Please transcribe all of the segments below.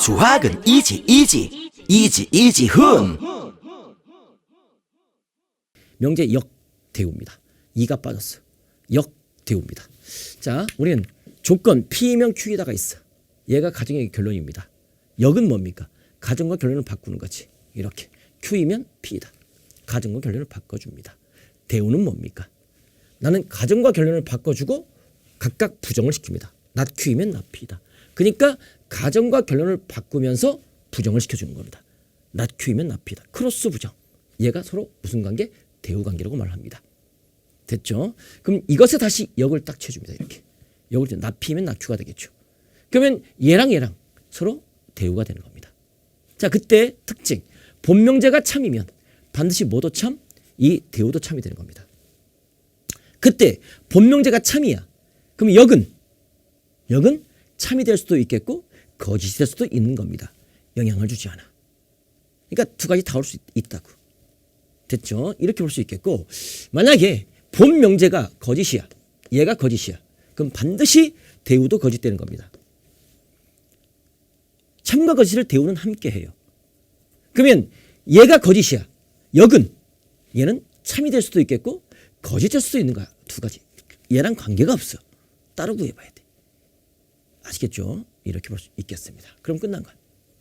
수학은 이지 이지 이지 이지 훈 명제 역대우입니다. 2가 빠졌어. 역대우입니다. 자, 우리는 조건 P면 Q에다가 있어. 얘가 가정의 결론입니다. 역은 뭡니까? 가정과 결론을 바꾸는 거지. 이렇게. Q이면 P이다. 가정과 결론을 바꿔줍니다. 대우는 뭡니까? 나는 가정과 결론을 바꿔주고 각각 부정을 시킵니다. Not P이다. 그러니까 가정과 결론을 바꾸면서 부정을 시켜주는 겁니다. not P이다. 크로스 부정. 얘가 서로 무슨 관계? 대우 관계라고 말합니다. 됐죠? 그럼 이것에 다시 역을 딱 쳐줍니다. 이렇게. 역을 쳐. 나피면 나큐가 되겠죠. 그러면 얘랑 얘랑 서로 대우가 되는 겁니다. 자, 그때 특징. 본명제가 참이면 반드시 뭐도 참, 이 대우도 참이 되는 겁니다. 그때 본명제가 참이야. 그럼 역은 역은 참이 될 수도 있겠고 거짓이 될 수도 있는 겁니다. 영향을 주지 않아. 그러니까 두 가지 다 올 수 있다고. 됐죠? 이렇게 볼 수 있겠고 만약에 본 명제가 거짓이야. 얘가 거짓이야. 그럼 반드시 대우도 거짓되는 겁니다. 참과 거짓을 대우는 함께 해요. 그러면 얘가 거짓이야. 역은 얘는 참이 될 수도 있겠고 거짓될 수도 있는 거야. 두 가지. 얘랑 관계가 없어. 따로 구해봐야 돼. 아시겠죠? 이렇게 볼 수 있겠습니다. 그럼 끝난 거야.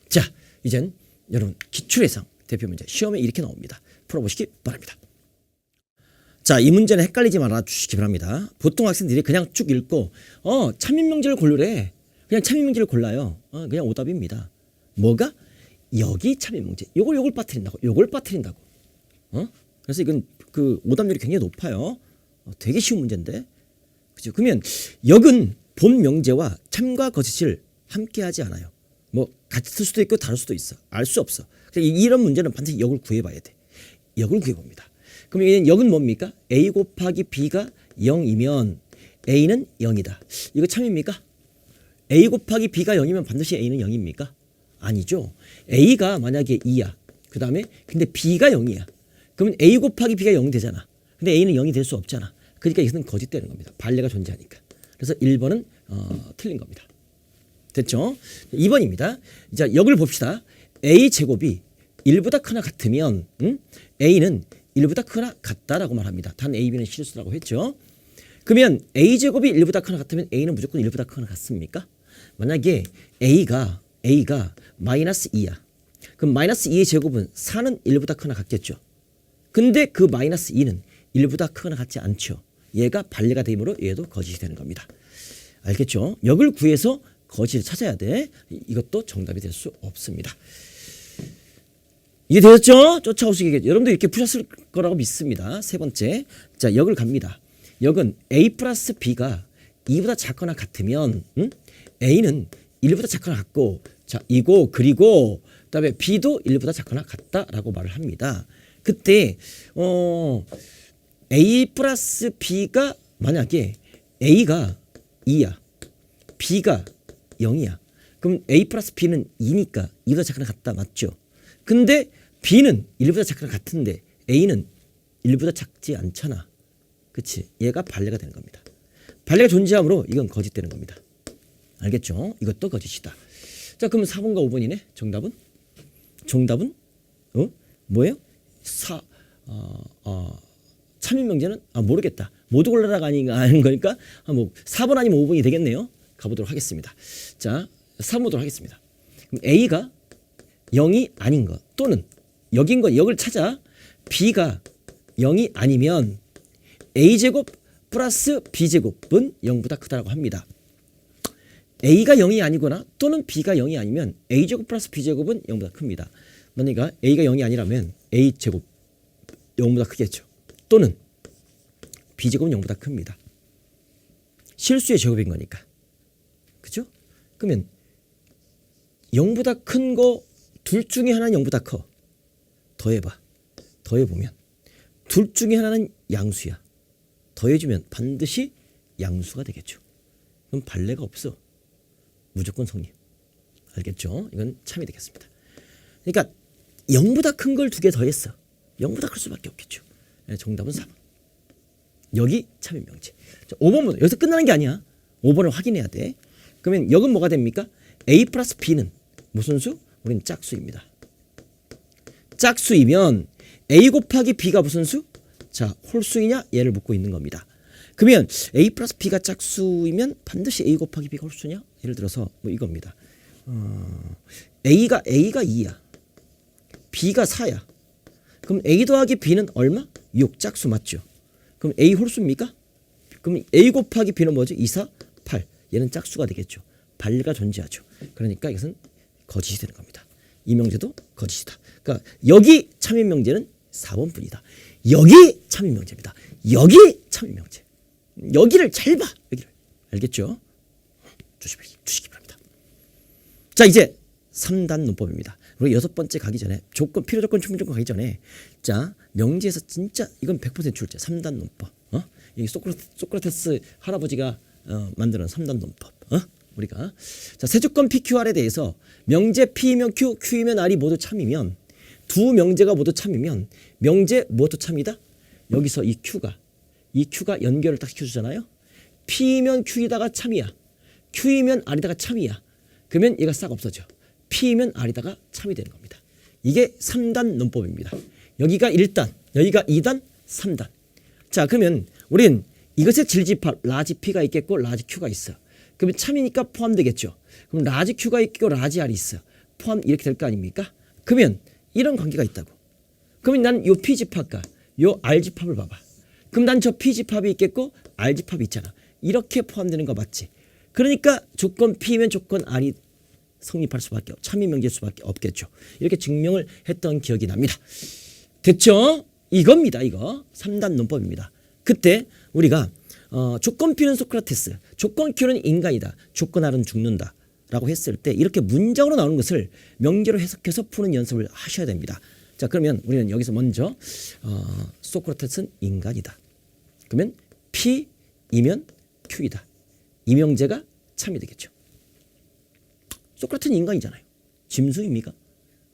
자, 이젠 여러분 기출예상 대표 문제 시험에 이렇게 나옵니다. 풀어보시기 바랍니다. 자, 이 문제는 헷갈리지 말아 주시기 바랍니다. 보통 학생들이 그냥 쭉 읽고 어, 참인명제를 고르래. 그냥 참인명제를 골라요. 어, 그냥 오답입니다. 뭐가? 여기 참인명제. 요걸 요걸 빠뜨린다고. 요걸 빠뜨린다고. 어? 그래서 이건 그 오답률이 굉장히 높아요. 어, 되게 쉬운 문제인데. 그죠? 그러면 역은 본 명제와 참과 거짓을 함께 하지 않아요. 뭐쓸 수도 있고 다를 수도 있어. 알 수 없어. 이런 문제는 반드시 역을 구해봐야 돼. 역을 구해봅니다. 그럼 얘는 역은 뭡니까? a 곱하기 b가 0이면 a는 0이다. 이거 참입니까? a 곱하기 b가 0이면 반드시 a는 0입니까? 아니죠. a가 만약에 2야. 그 다음에 근데 b가 0이야. 그러면 a 곱하기 b가 0이 되잖아. 근데 a는 0이 될 수 없잖아. 그러니까 이것은 거짓되는 겁니다. 반례가 존재하니까. 그래서 1번은 어, 틀린 겁니다. 됐죠? 2번입니다. 자, 역을 봅시다. a 제곱이 1보다 크나 같으면 음? a는 1보다 크나 같다라고 말합니다. 단 a, b는 실수라고 했죠. 그러면 a 제곱이 1보다 크나 같으면 a는 무조건 1보다 크나 같습니까? 만약에 a가 a가 마이너스 2야. 그럼 마이너스 2의 제곱은 4는 1보다 크나 같겠죠. 근데 그 마이너스 2는 1보다 크거나 같지 않죠. 얘가 반례가 되므로 얘도 거짓이 되는 겁니다. 알겠죠? 역을 구해서 거짓을 찾아야 돼. 이- 이것도 정답이 될 수 없습니다. 이해 되셨죠? 쫓아오시겠죠. 여러분도 이렇게 푸셨을 거라고 믿습니다. 세 번째. 자, 역을 갑니다. 역은 A 플러스 B가 2보다 작거나 같으면 음? A는 1보다 작거나 같고 자, 이고 그리고 그다음에 B도 1보다 작거나 같다라고 말을 합니다. 그때 어 A 플러스 B가 만약에 A가 2야. B가 0이야. 그럼 A 플러스 B는 2니까 2보다 작거나 같다 맞죠? 근데 B는 1보다 작거나 같은데 A는 1보다 작지 않잖아. 그치? 얘가 반례가 되는 겁니다. 반례가 존재하므로 이건 거짓되는 겁니다. 알겠죠? 이것도 거짓이다. 자, 그럼 4번과 5번이네. 정답은? 정답은? 어? 뭐예요? 사, 어, 어, 참인명제는? 아, 모르겠다. 모두 골라라가 아닌 거니까, 아, 뭐, 4번 아니면 5번이 되겠네요. 가보도록 하겠습니다. 자, 3번 보도록 하겠습니다. 그럼 A가 0이 아닌 것, 또는 역인 것, 역을 찾아 B가 0이 아니면 A제곱 플러스 B제곱은 0보다 크다라고 합니다. A가 0이 아니거나 또는 B가 0이 아니면 A제곱 플러스 B제곱은 0보다 큽니다. 만약에 A가 0이 아니라면 A제곱 0보다 크겠죠. 또는 B제곱은 0보다 큽니다. 실수의 제곱인 거니까. 그죠? 그러면 0보다 큰 거 둘 중에 하나는 0보다 커. 더해봐. 더해보면 둘 중에 하나는 양수야. 더해주면 반드시 양수가 되겠죠. 그럼 발레가 없어. 무조건 성립. 알겠죠? 이건 참이 되겠습니다. 그러니까 0보다 큰 걸 두 개 더했어. 0보다 클 수밖에 없겠죠. 네, 정답은 4번. 여기 참인 명제. 자, 5번부터 여기서 끝나는 게 아니야. 5번을 확인해야 돼. 그러면 역은 뭐가 됩니까? A 플러스 B는 무슨 수? 우린 짝수입니다. 짝수이면 A 곱하기 B가 무슨 수? 자, 홀수이냐? 얘를 묻고 있는 겁니다. 그러면 A 플러스 B가 짝수이면 반드시 A 곱하기 B가 홀수냐? 예를 들어서 뭐 이겁니다. 어, A가 A가 2야. B가 4야. 그럼 A 더하기 B는 얼마? 6 짝수 맞죠? 그럼 A 홀수입니까? 그럼 A 곱하기 B는 뭐죠? 2, 4, 8. 얘는 짝수가 되겠죠. 발가 존재하죠. 그러니까 이것은 거짓이 되는 겁니다. 이 명제도 거짓이다. 그러니까 여기 참인 명제는 4번 뿐이다. 여기 참인 명제입니다. 여기 참인 명제. 여기를 잘 봐. 여기를. 알겠죠? 주시기 바랍니다. 자, 이제 3단 논법입니다. 그리고 여섯 번째 가기 전에 조건 필요 조건 충분 조건 가기 전에 자, 명제에서 진짜 이건 100% 출제 3단 논법. 어? 이 소크라테, 소크라테스 할아버지가 어, 만드는 3단 논법. 어? 우리가 자, 세조건 PQR에 대해서 명제 P이면 Q, Q이면 R이 모두 참이면 두 명제가 모두 참이면 명제 무엇도 참이다? 여기서 이 Q가 이 Q가 연결을 딱 시켜주잖아요. P이면 Q이다가 참이야. Q이면 R이다가 참이야. 그러면 얘가 싹 없어져. P이면 R이다가 참이 되는 겁니다. 이게 3단 논법입니다. 여기가 1단, 여기가 2단, 3단. 자, 그러면 우린 이것의 질집합 라지 P가 있겠고 라지 Q가 있어. 그러면 참이니까 포함되겠죠. 그럼 라지 Q가 있고 라지 R이 있어. 포함 이렇게 될 거 아닙니까? 그러면 이런 관계가 있다고. 그러면 난 요 P 집합과 요 R 집합을 봐봐. 그럼 난 저 P 집합이 있겠고 R 집합이 있잖아. 이렇게 포함되는 거 맞지? 그러니까 조건 P면 조건 R이 성립할 수밖에 없, 참인 명제일 수밖에 없겠죠. 이렇게 증명을 했던 기억이 납니다. 됐죠? 이겁니다. 이거 3단 논법입니다. 그때 우리가 어, 조건 P는 소크라테스, 조건 Q는 인간이다, 조건 R은 죽는다. 라고 했을 때 이렇게 문장으로 나오는 것을 명제로 해석해서 푸는 연습을 하셔야 됩니다. 자 그러면 우리는 여기서 먼저 어, 소크라테스는 인간이다. 그러면 P이면 Q이다. 이 명제가 참이 되겠죠. 소크라테는 인간이잖아요. 짐승입니까?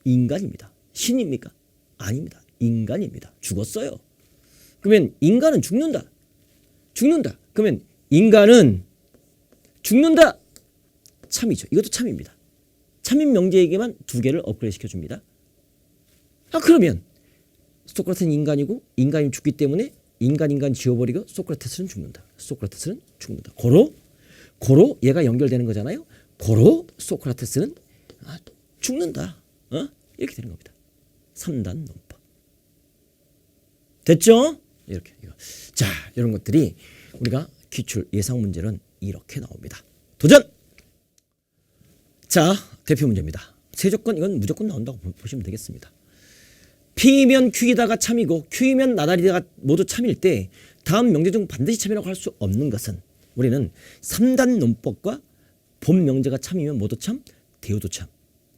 인간입니다. 신입니까? 아닙니다. 인간입니다. 죽었어요. 그러면 인간은 죽는다. 죽는다. 그러면 인간은 죽는다. 참이죠. 이것도 참입니다. 참인 명제에게만 두 개를 업그레이드 시켜줍니다. 아 그러면 소크라테는 인간이고 인간이 죽기 때문에 인간 인간 지워버리고 소크라테스는 죽는다. 소크라테스는 죽는다. 고로 고로 얘가 연결되는 거잖아요. 고로 소크라테스는 아, 죽는다. 어? 이렇게 되는 겁니다. 3단 논법. 됐죠? 이렇게. 이거. 자, 이런 것들이 우리가 기출 예상 문제는 이렇게 나옵니다. 도전! 자, 대표 문제입니다. 세조건 이건 무조건 나온다고 보- 보시면 되겠습니다. P면 Q이다가 참이고 Q이면 나달이다가 모두 참일 때 다음 명제 중 반드시 참이라고 할 수 없는 것은 우리는 3단 논법과 본 명제가 참이면 모두 참, 대우도 참,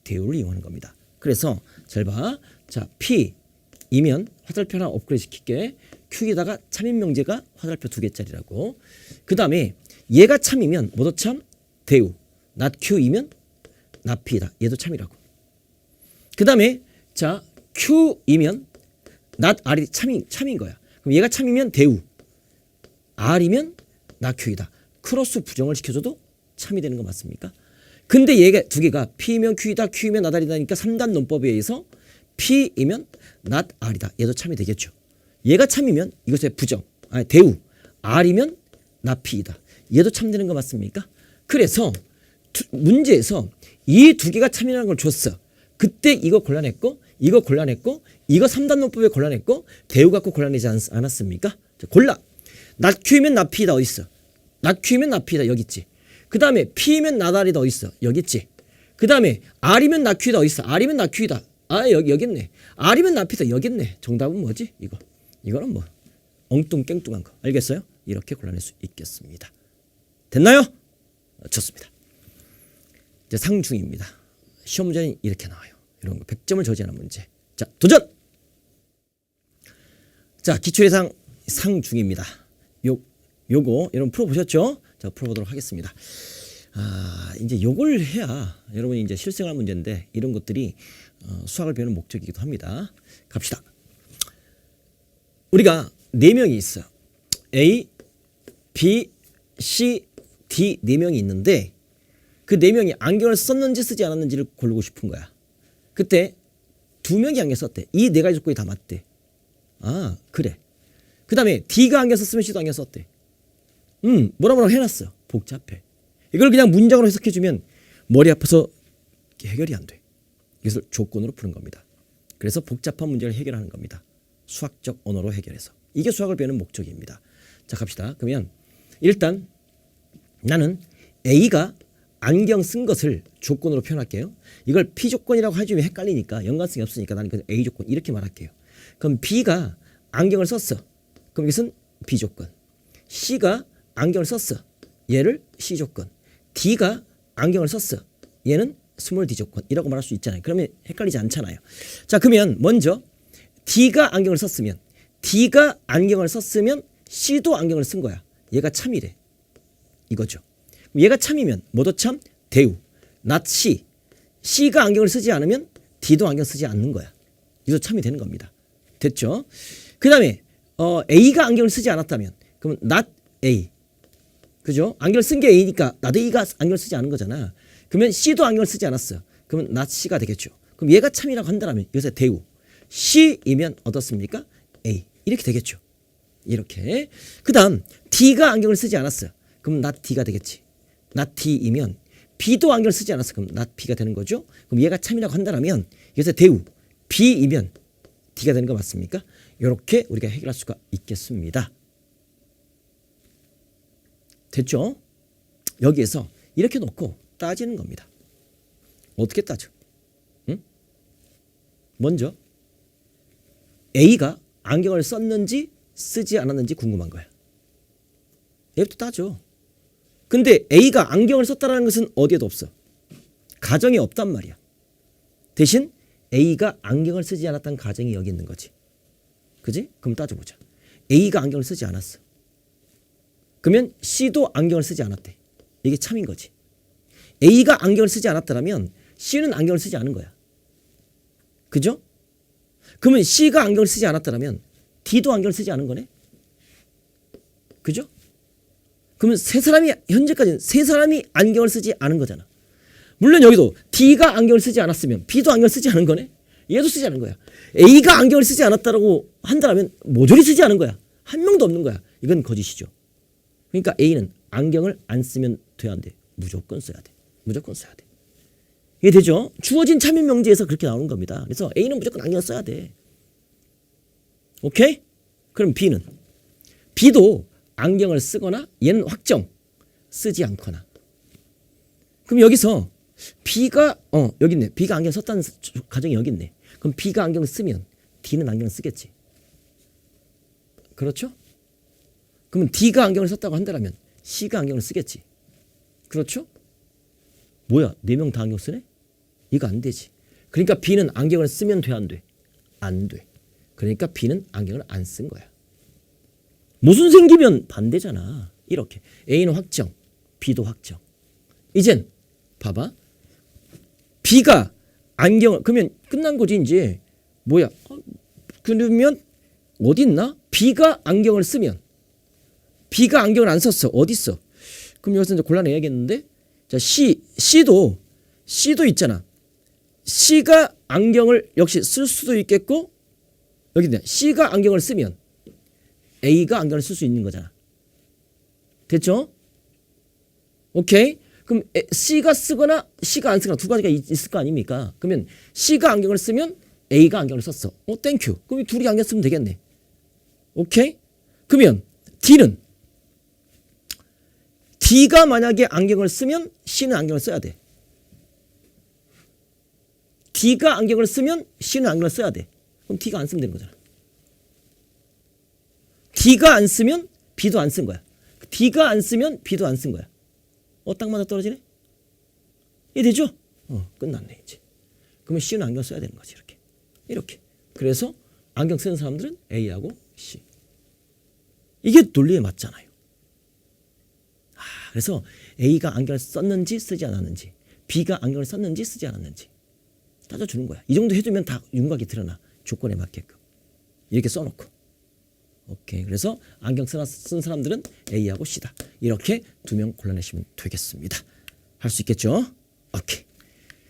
대우를 이용하는 겁니다. 그래서 잘 봐. 자, P이면 화살표 하나 업그레이드 시킬게. Q에다가 참인 명제가 화살표 두 개짜리라고. 그 다음에 얘가 참이면 모두 참, 대우. not Q이면 not P다. 얘도 참이라고. 그 다음에 자 Q이면 not R이 참인, 참인 거야. 그럼 얘가 참이면 대우. R이면 not Q이다. 크로스 부정을 시켜줘도 참이 되는 거 맞습니까? 근데 얘가 두 개가 P면 Q이다, Q면 R이다니까 3단 논법에 의해서 P이면 not R이다. 얘도 참이 되겠죠. 얘가 참이면 이것의 부정, 아니 대우. R이면 not P이다. 얘도 참 되는 거 맞습니까? 그래서 두- 문제에서 이 두 개가 참이라는 걸 줬어. 그때 이거 곤란했고 이거 곤란했고 이거 3단 논법에 곤란했고 대우 갖고 곤란하지 않, 않았습니까? 자, 골라. not Q면 not P다 어디 있어? not Q면 not P다 여기 있지. 그 다음에 P면 R이다 어디 있어? 여기 있지. 그 다음에 R이면 Q다 어디 있어? R이면 Q다. 아 여기 여기 있네. R이면 P다 여기 있네. 정답은 뭐지? 이거. 이거는 뭐 엉뚱깽뚱한 거. 알겠어요? 이렇게 골라낼 수 있겠습니다. 됐나요? 어, 좋습니다. 이제 상중입니다. 시험 문제는 이렇게 나와요. 이런 거 100점을 저지하는 문제. 자, 도전! 자, 기출예상 상중입니다. 요 요거 여러분 풀어 보셨죠? 자, 풀어 보도록 하겠습니다. 아, 이제 요걸 해야 여러분이 이제 실생활 문제인데 이런 것들이 어, 수학을 배우는 목적이기도 합니다. 갑시다. 우리가 네 명이 있어요. A, B, C, D 네 명이 있는데 그 네 명이 안경을 썼는지 쓰지 않았는지를 고르고 싶은 거야. 그때 두 명이 안경 썼대. 이 네 가지 조건이 다 맞대. 아 그래. 그 다음에 D가 안경 썼으면 C도 안경 썼대. 음 뭐라 뭐라 해놨어. 복잡해. 이걸 그냥 문장으로 해석해주면 머리 아파서 해결이 안 돼. 이것을 조건으로 푸는 겁니다. 그래서 복잡한 문제를 해결하는 겁니다. 수학적 언어로 해결해서. 이게 수학을 배우는 목적입니다. 자 갑시다. 그러면 일단 나는 A가 안경 쓴 것을 조건으로 표현할게요. 이걸 P 조건이라고 해주면 헷갈리니까 연관성이 없으니까 나는 그냥 A 조건 이렇게 말할게요. 그럼 B가 안경을 썼어. 그럼 이것은 B 조건. C가 안경을 썼어. 얘를 C 조건. D가 안경을 썼어. 얘는 스몰 D 조건이라고 말할 수 있잖아요. 그러면 헷갈리지 않잖아요. 자, 그러면 먼저 D가 안경을 썼으면 D가 안경을 썼으면 C도 안경을 쓴 거야. 얘가 참이래. 이거죠. 그럼 얘가 참이면 뭐도 참 대우. not C. C가 안경을 쓰지 않으면 D도 안경 쓰지 않는 거야. 이도 참이 되는 겁니다. 됐죠? 그 다음에 어, A가 안경을 쓰지 않았다면 그러면 not A. 그죠? 안경을 쓴게 A니까 나도 A가 안경을 쓰지 않은 거잖아. 그러면 C도 안경을 쓰지 않았어. 그러면 not C가 되겠죠. 그럼 얘가 참이라고 한다면 이것의 대우. C이면 어떻습니까? A. 이렇게 되겠죠. 이렇게. 그 다음 D가 안경을 쓰지 않았어. 그럼 not D가 되겠지. not D이면 B도 안경을 쓰지 않았어. 그럼 not B가 되는 거죠. 그럼 얘가 참이라고 한다면 이것의 대우. B이면 D가 되는 거 맞습니까? 이렇게 우리가 해결할 수가 있겠습니다. 됐죠? 여기에서 이렇게 놓고 따지는 겁니다. 어떻게 따져? 응? 먼저 A가 안경을 썼는지 쓰지 않았는지 궁금한 거야. 얘부터 따져. 근데 A가 안경을 썼다는 것은 어디에도 없어. 가정이 없단 말이야. 대신 A가 안경을 쓰지 않았다는 가정이 여기 있는 거지. 그지? 그럼 따져보자. A가 안경을 쓰지 않았어. 그러면 C도 안경을 쓰지 않았대. 이게 참인 거지. A가 안경을 쓰지 않았다면 C는 안경을 쓰지 않은 거야. 그죠? 그러면 C가 안경을 쓰지 않았다면 D도 안경을 쓰지 않은 거네. 그죠? 그러면 세 사람이 현재까지는 세 사람이 안경을 쓰지 않은 거잖아. 물론 여기도 D가 안경을 쓰지 않았으면 B도 안경을 쓰지 않은 거네. 얘도 쓰지 않은 거야. A가 안경을 쓰지 않았다라고 한다면 모조리 쓰지 않은 거야. 한 명도 없는 거야. 이건 거짓이죠. 그러니까 A는 안경을 안 쓰면 돼야 안 돼. 무조건 써야 돼. 무조건 써야 돼. 이게 되죠? 주어진 참여 명제에서 그렇게 나오는 겁니다. 그래서 A는 무조건 안경을 써야 돼. 오케이? 그럼 B는 B도 안경을 쓰거나 얘는 확정 쓰지 않거나. 그럼 여기서 B가 어 여기 있네. B가 안경 썼다는 가정이 여기 있네. 그럼 B가 안경을 쓰면 D는 안경을 쓰겠지. 그렇죠? 그러면 D가 안경을 썼다고 한다면 C가 안경을 쓰겠지. 그렇죠? 뭐야? 네 명 다 안경 쓰네? 이거 안 되지. 그러니까 B는 안경을 쓰면 돼, 안 돼? 안 돼. 그러니까 B는 안경을 안 쓴 거야. 무슨 생기면 반대잖아. 이렇게. A는 확정, B도 확정. 이젠 봐봐. B가 안경을 그러면 끝난 거지 이제. 뭐야? 어, 그러면 어디 있나? B가 안경을 쓰면 B가 안경을 안 썼어. 어디 있어? 그럼 여기서 이제 곤란해야겠는데. 자, C C도 C도 있잖아. C가 안경을 역시 쓸 수도 있겠고 여기 있네. C가 안경을 쓰면 A가 안경을 쓸 수 있는 거잖아. 됐죠? 오케이. 그럼 에- C가 쓰거나 C가 안 쓰거나 두 가지가 있- 있을 거 아닙니까? 그러면 C가 안경을 쓰면 A가 안경을 썼어. 어, 땡큐. 그럼 이 둘이 안경 쓰면 되겠네. 오케이? 그러면 D는 D가 만약에 안경을 쓰면 C는 안경을 써야 돼. D가 안경을 쓰면 C는 안경을 써야 돼. 그럼 D가 안 쓰면 되는 거잖아. D가 안 쓰면 B도 안 쓴 거야. D가 안 쓰면 B도 안 쓴 거야. 어, 딱 맞아 떨어지네? 이해 되죠? 어, 끝났네, 이제. 그러면 C는 안경 써야 되는 거지, 이렇게. 이렇게. 그래서 안경 쓰는 사람들은 A하고 C. 이게 논리에 맞잖아요. 아, 그래서 A가 안경을 썼는지 쓰지 않았는지, B가 안경을 썼는지 쓰지 않았는지 따져주는 거야. 이 정도 해주면 다 윤곽이 드러나. 조건에 맞게끔. 이렇게 써놓고. 오케이. 그래서 안경 쓴, 쓴 사람들은 A하고 C다. 이렇게 두 명 골라내시면 되겠습니다. 할 수 있겠죠? 오케이.